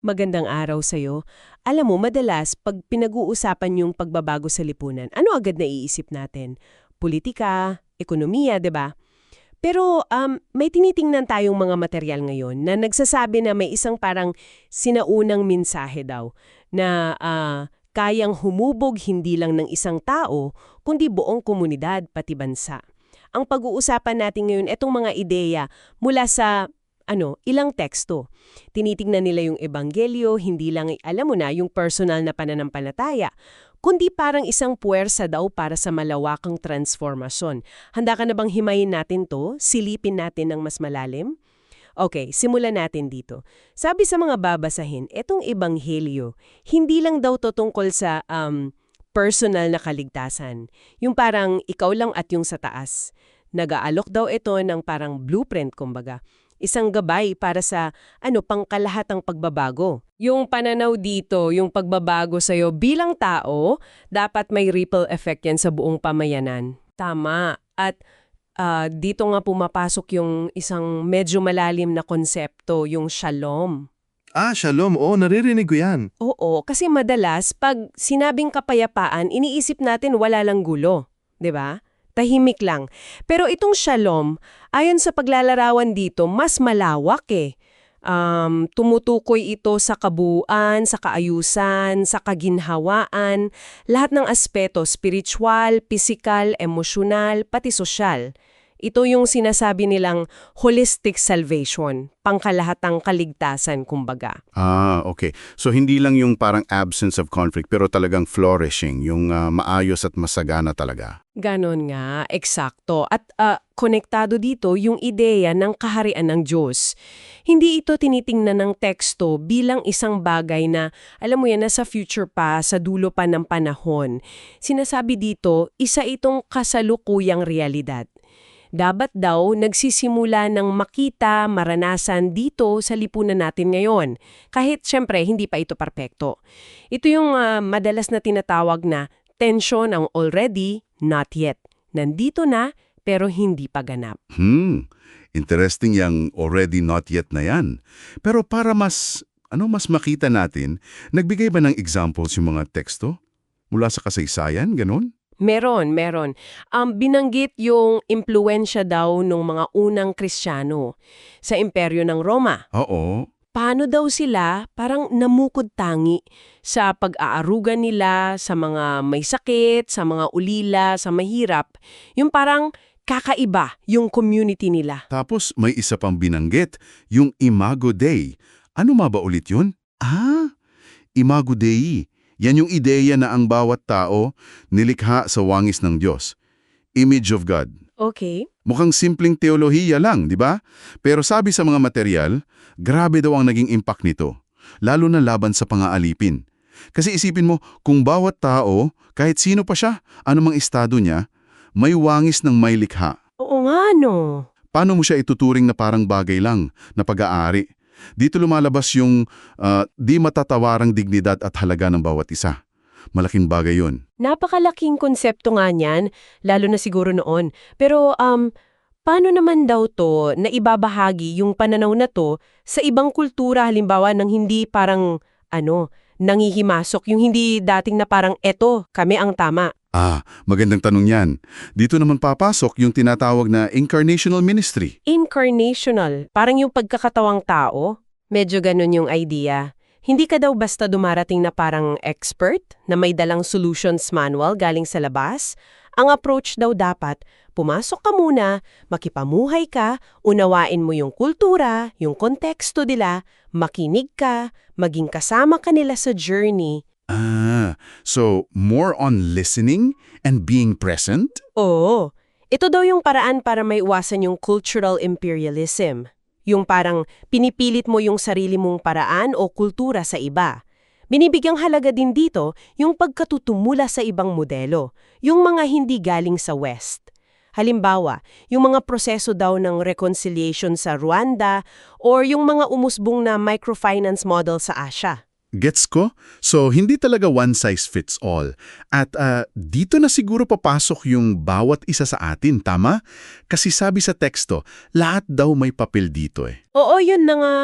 Magandang araw sa'yo. Alam mo, madalas, pag pinag-uusapan yung pagbabago sa lipunan, ano agad naiisip natin? Politika, ekonomiya, ba? Pero um, may tinitingnan tayong mga material ngayon na nagsasabi na may isang parang sinaunang mensahe daw na ah, kayang humubog hindi lang ng isang tao, kundi buong komunidad pati bansa. Ang pag-uusapan natin ngayon, itong mga ideya mula sa ano, ilang teksto. Tinitingnan nila yung ebanghelyo, hindi lang, alam mo na, yung personal na pananampalataya, kundi parang isang puwersa daw para sa malawakang transformasyon. Handa ka na bang himayin natin to? Silipin natin ng mas malalim? Okay, simulan natin dito. Sabi sa mga babasahin, etong ebanghelyo, hindi lang daw to tungkol sa um, personal na kaligtasan. Yung parang ikaw lang at yung sa taas. Nag-aalok daw ito ng parang blueprint, kumbaga isang gabay para sa ano pangkalahatang pagbabago. Yung pananaw dito, yung pagbabago sa'yo bilang tao, dapat may ripple effect yan sa buong pamayanan. Tama. At uh, dito nga pumapasok yung isang medyo malalim na konsepto, yung shalom. Ah, shalom. Oo, naririnig ko yan. Oo, kasi madalas pag sinabing kapayapaan, iniisip natin wala lang gulo, 'di ba? Tahimik lang. Pero itong shalom, ayon sa paglalarawan dito, mas malawak eh. Um, tumutukoy ito sa kabuuan, sa kaayusan, sa kaginhawaan, lahat ng aspeto, spiritual, physical, emosyonal, pati sosyal. Ito yung sinasabi nilang holistic salvation, pangkalahatang kaligtasan kumbaga. Ah, okay. So hindi lang yung parang absence of conflict pero talagang flourishing, yung uh, maayos at masagana talaga. Ganon nga, eksakto. At uh, konektado dito yung ideya ng kaharian ng Diyos. Hindi ito tinitingnan ng teksto bilang isang bagay na, alam mo yan, nasa future pa, sa dulo pa ng panahon. Sinasabi dito, isa itong kasalukuyang realidad dapat daw nagsisimula ng makita, maranasan dito sa lipunan natin ngayon. Kahit syempre hindi pa ito perpekto. Ito yung uh, madalas na tinatawag na tension ang already, not yet. Nandito na, pero hindi pa ganap. Hmm, interesting yung already not yet na yan. Pero para mas, ano mas makita natin, nagbigay ba ng examples yung mga teksto? Mula sa kasaysayan, ganun? Meron, meron. Um, binanggit yung impluensya daw ng mga unang Kristiyano sa imperyo ng Roma. Oo. Paano daw sila parang namukod tangi sa pag-aaruga nila sa mga may sakit, sa mga ulila, sa mahirap. Yung parang kakaiba yung community nila. Tapos may isa pang binanggit, yung Imago Dei. Ano ma ba ulit yun? Ah, Imago Dei yan yung ideya na ang bawat tao nilikha sa wangis ng Diyos. Image of God. Okay. Mukhang simpleng teolohiya lang, di ba? Pero sabi sa mga material, grabe daw ang naging impact nito. Lalo na laban sa pangaalipin. Kasi isipin mo, kung bawat tao, kahit sino pa siya, anumang estado niya, may wangis ng may likha. Oo nga, no. Paano mo siya ituturing na parang bagay lang, na pag-aari? Dito lumalabas yung uh, di matatawarang dignidad at halaga ng bawat isa. Malaking bagay yun. Napakalaking konsepto nga niyan, lalo na siguro noon. Pero um, paano naman daw to na ibabahagi yung pananaw na to sa ibang kultura halimbawa ng hindi parang ano, nangihimasok, yung hindi dating na parang eto, kami ang tama. Ah, magandang tanong yan. Dito naman papasok yung tinatawag na incarnational ministry. Incarnational? Parang yung pagkakatawang tao? Medyo ganun yung idea. Hindi ka daw basta dumarating na parang expert na may dalang solutions manual galing sa labas. Ang approach daw dapat, pumasok ka muna, makipamuhay ka, unawain mo yung kultura, yung konteksto nila, makinig ka, maging kasama ka nila sa journey, Ah, so more on listening and being present? Oo. Ito daw yung paraan para may iwasan yung cultural imperialism. Yung parang pinipilit mo yung sarili mong paraan o kultura sa iba. Binibigyang halaga din dito yung pagkatutumula sa ibang modelo, yung mga hindi galing sa West. Halimbawa, yung mga proseso daw ng reconciliation sa Rwanda or yung mga umusbong na microfinance model sa Asia. Gets ko? So, hindi talaga one size fits all. At uh, dito na siguro papasok yung bawat isa sa atin, tama? Kasi sabi sa teksto, lahat daw may papel dito eh. Oo, yun na nga.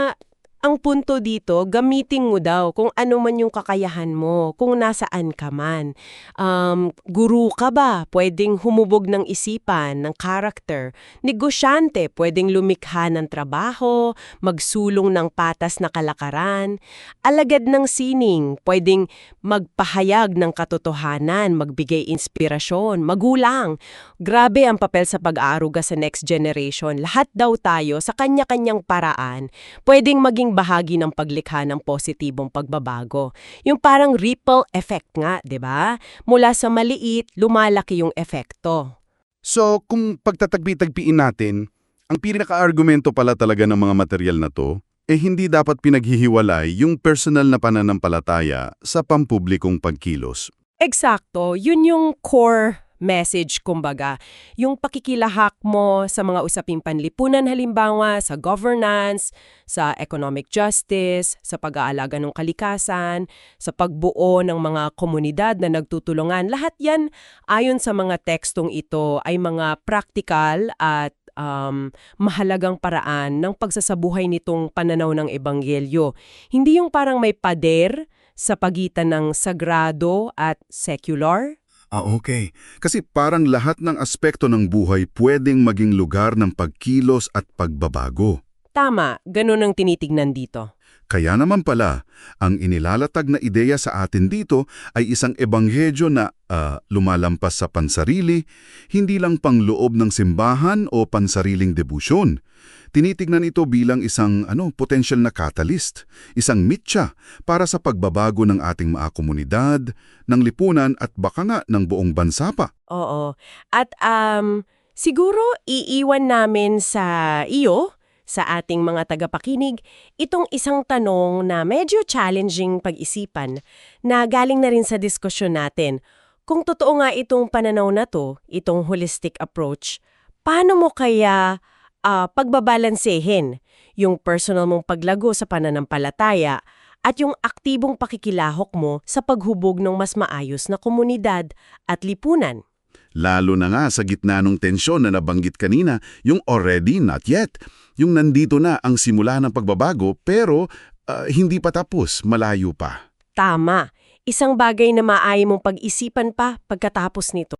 Ang punto dito, gamitin mo daw kung ano man yung kakayahan mo, kung nasaan ka man. Um, guru ka ba? Pwedeng humubog ng isipan, ng character. Negosyante, pwedeng lumikha ng trabaho, magsulong ng patas na kalakaran. Alagad ng sining, pwedeng magpahayag ng katotohanan, magbigay inspirasyon, magulang. Grabe ang papel sa pag-aaruga sa next generation. Lahat daw tayo sa kanya-kanyang paraan, pwedeng maging bahagi ng paglikha ng positibong pagbabago. Yung parang ripple effect nga, 'di ba? Mula sa maliit, lumalaki yung efekto. So, kung pagtatagpi-tagpiin natin, ang pinaka-argumento pala talaga ng mga material na to, eh hindi dapat pinaghihiwalay yung personal na pananampalataya sa pampublikong pagkilos. Eksakto, yun yung core message kumbaga. Yung pakikilahak mo sa mga usaping panlipunan halimbawa sa governance, sa economic justice, sa pag-aalaga ng kalikasan, sa pagbuo ng mga komunidad na nagtutulungan. Lahat yan ayon sa mga tekstong ito ay mga practical at um, mahalagang paraan ng pagsasabuhay nitong pananaw ng ebanghelyo. Hindi yung parang may pader sa pagitan ng sagrado at secular. Ah, okay. Kasi parang lahat ng aspekto ng buhay pwedeng maging lugar ng pagkilos at pagbabago. Tama, ganun ang tinitignan dito. Kaya naman pala, ang inilalatag na ideya sa atin dito ay isang ebanghelyo na ah, lumalampas sa pansarili, hindi lang pangloob ng simbahan o pansariling debusyon. Tinitignan ito bilang isang ano, potential na catalyst, isang mitya para sa pagbabago ng ating mga komunidad, ng lipunan at baka nga ng buong bansa pa. Oo. At um, siguro iiwan namin sa iyo, sa ating mga tagapakinig, itong isang tanong na medyo challenging pag-isipan na galing na rin sa diskusyon natin. Kung totoo nga itong pananaw na to, itong holistic approach, paano mo kaya ah, pagbabalansehin yung personal mong paglago sa pananampalataya at yung aktibong pakikilahok mo sa paghubog ng mas maayos na komunidad at lipunan? Lalo na nga sa gitna ng tensyon na nabanggit kanina, yung already not yet. Yung nandito na ang simula ng pagbabago pero ah, hindi pa tapos, malayo pa. Tama. Isang bagay na maaari mong pag-isipan pa pagkatapos nito.